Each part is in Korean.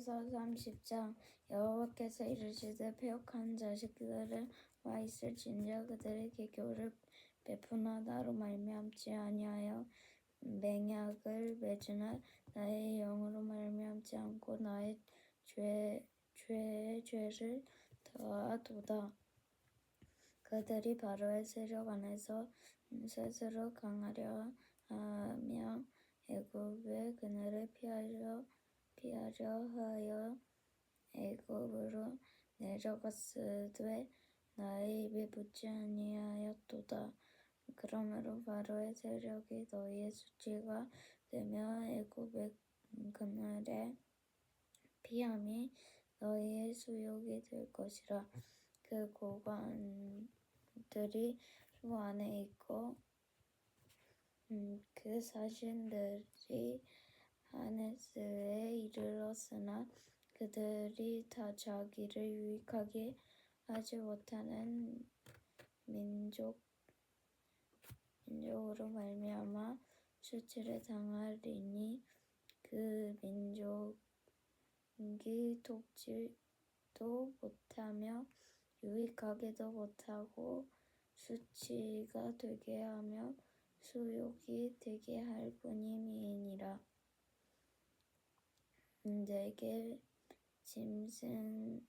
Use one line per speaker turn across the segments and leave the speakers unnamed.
에스겔서 30장 여호와께서 이르시되 패역한 자식들을 와 있을진저 그들의 개교를 베푸나 나로 말미암지 아니하여 맹약을 맺으나 나의 영으로 말미암지 않고 나의 죄 죄의 죄를 더하도다. 그들이 바로의 세력 안에서 스스로 강하려 하며 애굽의 그늘을 피하려 피하려 하여 애굽으로 내려갔으되 나의 입에 붙지 아니하였도다. 그러므로 바로의 세력이 너희의 수치가 되며 애굽의 그늘에 피함이 너희의 수욕이 될 것이라. 그 고관들이 수 안에 있고 음, 그 사신들이 하네스에 이르렀으나 그들이 다 자기를 유익하게 하지 못하는 민족 민족으로 말미암아 수치를 당하리니 그 민족이 돕지도 못하며 유익하게도 못하고 수치가 되게 하며 수욕이 되게 할 뿐임이니라. 내게 짐승들에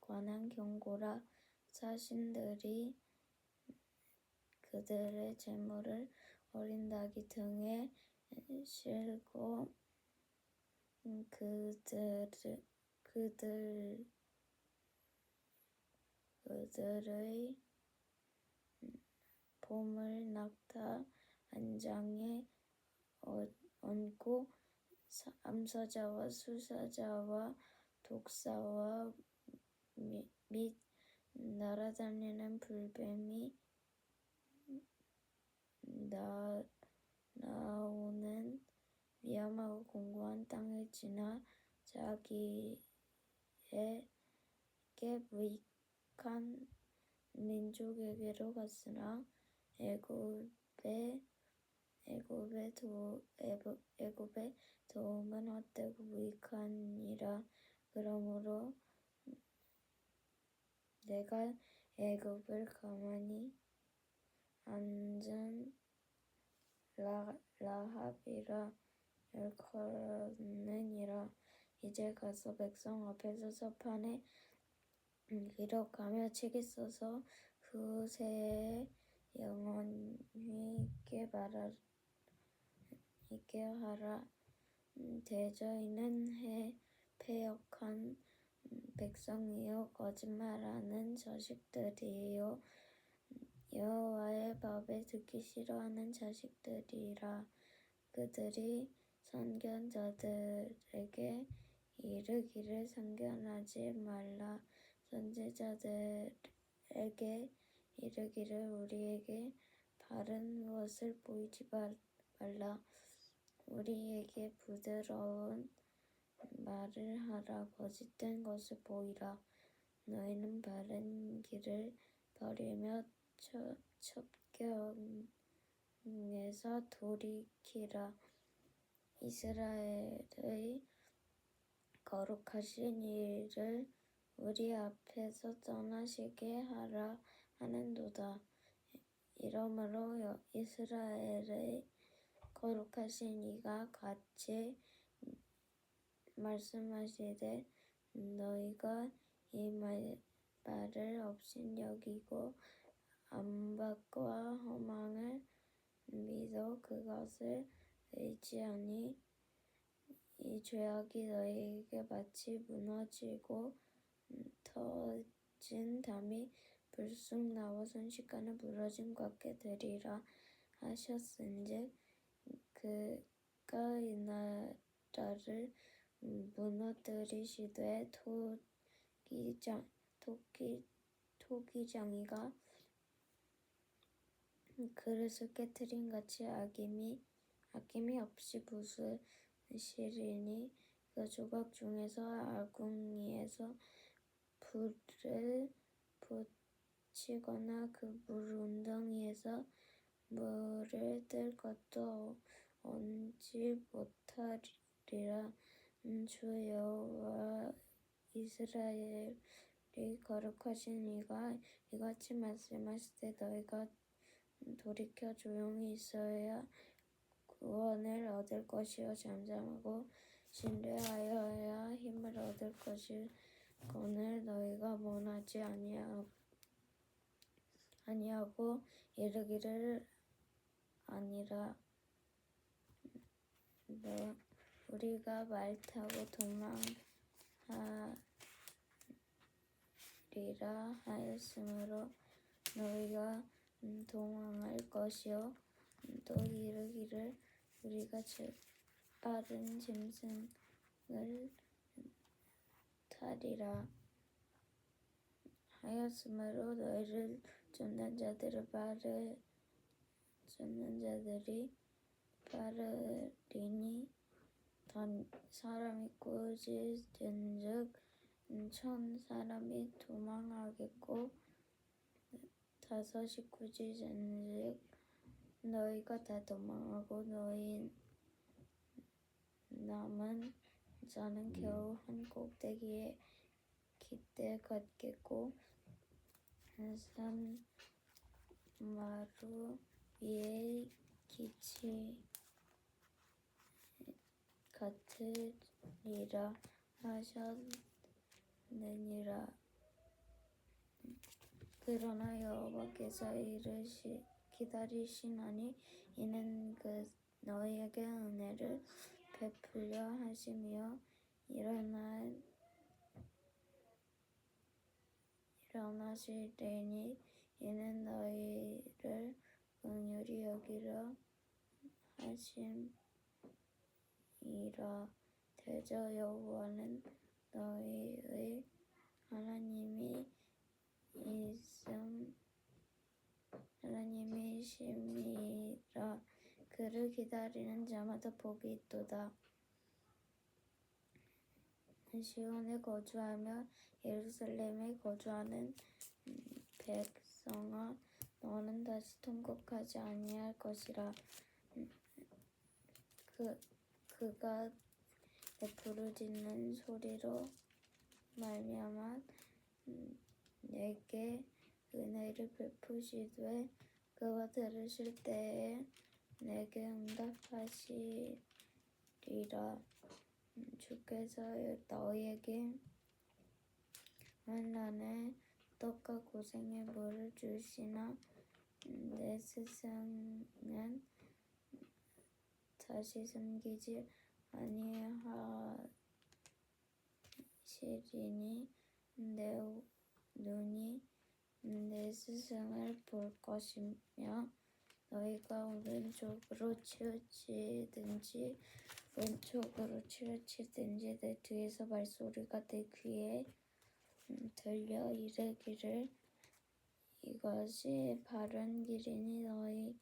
관한 경고라. 사신들이 그들의 재물을 어린 닭이 등에 실고 그들 그들 그들의 봄을 낙타 안장에 얹고 암사자와 수사자와 독사와 및 날아다니는 불뱀이 나, 나오는 위험하고 공고한 땅을 지나 자기에게 무익한 민족에게로 갔으나 애굽의 애굽의 도 애굽의 도움은 헛되고 무익하니라 그러므로 내가 애굽을 가만히 앉은 라, 라합이라 일컫느니라. 이제 가서 백성 앞에서 서판에 기록하며 책에 써서 후세에 영원히 있게 말하 있게 하라 대저인은 해 패역한 백성이요 거짓말하는 자식들이요. 여호와의 법에 듣기 싫어하는 자식들이라. 그들이 선견자들에게 이르기를 선견하지 말라. 선지자들에게 이르기를 우리에게 바른 것을 보이지 말라 우리에게 부드러운 말을 하라. 거짓된 것을 보이라. 너희는 바른 길을 버리며 첩경에서 돌이키라. 이스라엘의 거룩하신 이를 우리 앞에서 떠나시게 하라 하는도다. 이러므로 이스라엘의 거룩하신 이가 같이 말씀하시되 너희가 이 말, 말을 업신여기고 암박과 허망을 믿어 그것을 의지하니 이 죄악이 너희에게 마치 무너지고 터진 담이 불쑥 나와 순식간에 무너짐 같게 되리라 하셨은즉 그가 이 나라를 무너뜨리시되 토기장 토기 토기장이가 그릇을 깨뜨린 같이 아낌이 아낌이 없이 부수시리니 그 조각 중에서 아궁이에서 불을 붙이거나 그 물 운덩이에서 물을 뜰 것도 얹지 못하리라. 음, 주 여호와 이스라엘이 거룩하신 이가 이같이 말씀하실 때 너희가 돌이켜 조용히 있어야 구원을 얻을 것이요. 잠잠하고 신뢰하여야 힘을 얻을 것이거늘 너희가 원하지 아니하, 아니하고 이르기를 아니라 너 우리가 말 타고 도망하리라 하였으므로 너희가 음, 도망할 것이요. 음, 또 이르기를 우리가 제 빠른 짐승을 타리라 하였으므로 너희를 쫓는 자들을 빠르 쫓는 자들이 빠르리니 단 사람이 꾸짖은즉 천 사람이 도망하겠고 다섯이 꾸짖은즉 너희가 다 도망하고 너희 남은 자는 겨우 한 꼭대기에 깃대 같겠고 산 마루 위에 기치 같으리라 하셨느니라. 그러나 여호와께서 이르시 기다리시나니 이는 그 너희에게 은혜를 베풀려 하시며 일어나 일어나시리니 이는 너희를 긍휼히 여기려 하심 이라 대저 여호와는 너희의 하나님이 있음 하나님이심이라 그를 기다리는 자마다 복이 있도다. 시온에 거주하며 예루살렘에 거주하는 음, 백성아 너는 다시 통곡하지 아니할 것이라 음, 그 그가 부르짖는 소리로 말미암아 음, 내게 은혜를 베푸시되 그와 들으실 때에 내게 응답하시리라. 음, 주께서 너희에게 환난에 떡과 고생의 물을 주시나 음, 내 스승은 다시 섬기지 아니하시리니 내 눈이 내 스승을 볼 것이며 너희가 오른쪽으로 치우치든지 왼쪽으로 치우치든지 내 뒤에서 말소리가 내 귀에 음, 들려 이르기를 이것이 바른 길이니 너희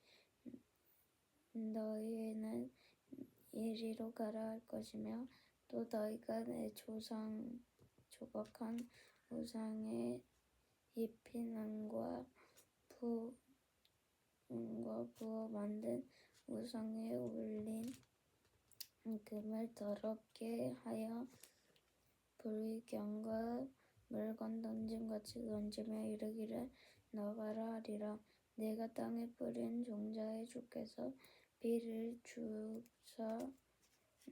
너희는 이리로 가라 할 것이며 또 너희가 내 조상 조각한 입힌 은과 부 은과 부어 만든 우상에 올린 금을 더럽게 하여 불경과 물건 던짐 같이 던지며 이르기를 나가라 하리라. 내가 땅에 뿌린 종자의 주께서 비를 주사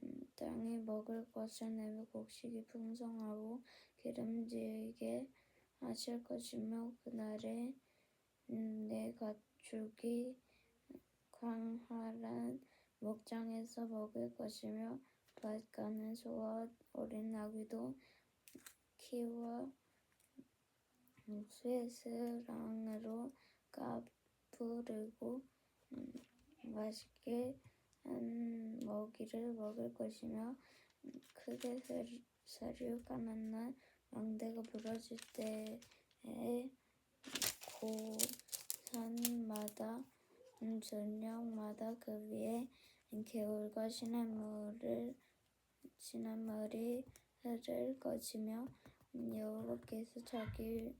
음, 땅에 먹을 것을 내며 곡식이 풍성하고 기름지게 하실 것이며 그날에 음, 내 가축이 광활한 목장에서 먹을 것이며 밭 가는 소와 어린 나귀도 키워 쇠스랑으로 까부르고 음, 맛있게 한 먹이를 먹을 것이며 음, 크게 사륙하는 날 망대가 부러질 때에 고산마다 음, 저녁마다 그 위에 개울과 시냇물을 시냇물이 흐를 것이며 여호와께서 자기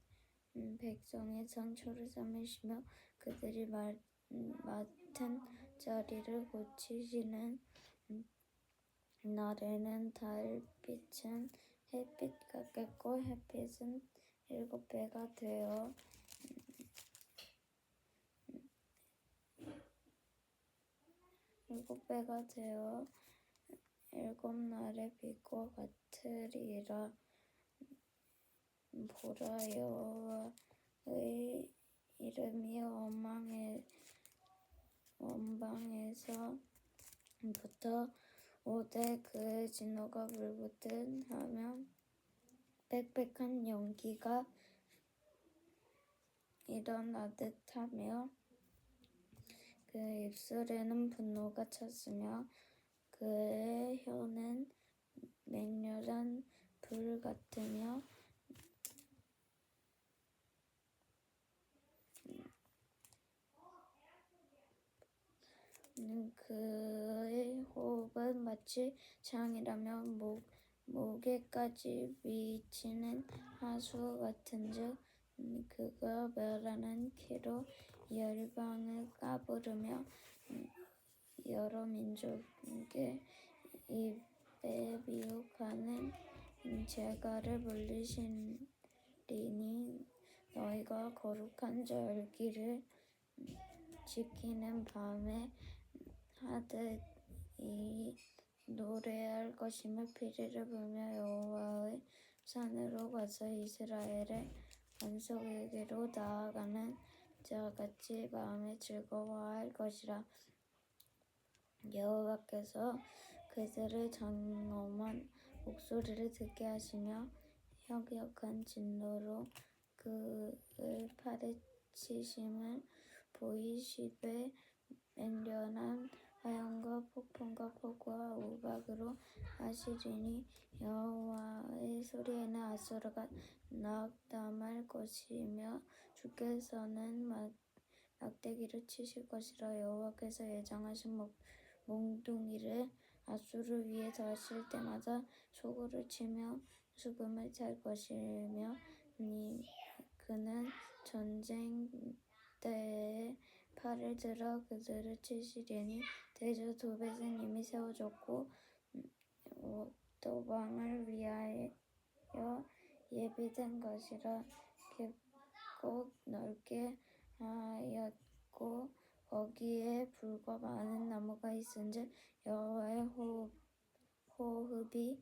백성의 상처를 삼으시며 그들이 맡은 자리를 고치시는 날에는 달빛은 햇빛 같겠고 햇빛은 일곱 배가 되어 일곱 배가 되어 일곱 날의 빛과 같으리라. 보라 여호와의 이름이 원망에 원방에서부터 오되 그의 진노가 불붙은 하면 빽빽한 연기가 일어나듯 하며 그의 입술에는 분노가 찼으며 그의 혀는 맹렬한 불 같으며 음, 그의 호흡은 마치 창이라며 목, 목에까지 미치는 하수 같은즉 음, 그가 멸하는 키로 열방을 까부르며 음, 여러 민족에게 입에 미혹하는 재갈을 물리시리니 너희가 거룩한 절기를 지키는 밤에 하듯 이 노래할 것이며 피리를 불며 여호와의 산으로 가서 이스라엘의 반석에게로 나아가는 자같이 마음에 즐거워할 것이라. 여호와께서 그들의 장엄한 목소리를 듣게 하시며 역력한 진노로 그의 파리치심을 보이시되 맹렬한 화염과 폭풍과 폭우와 우박으로 하시리니 여호와의 소리에는 아수르가 낙담할 것이며 주께서는 막, 막대기를 치실 것이라 여호와께서 예정하신 목, 몽둥이를 아수르 위에 더하실 때마다 소고를 치며 수금을 찰 것이며 니 그는 전쟁 때에 팔을 들어 그들을 치시리니 대저 도벳은 이미 세워졌고 음, 도방을 위하여 예비된 것이라 깊고 넓게 하였고 거기에 불과 많은 나무가 있은즉 여호와의 호흡, 호흡이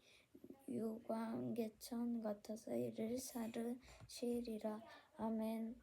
유광개천 같아서 이를 사르시리라. 아멘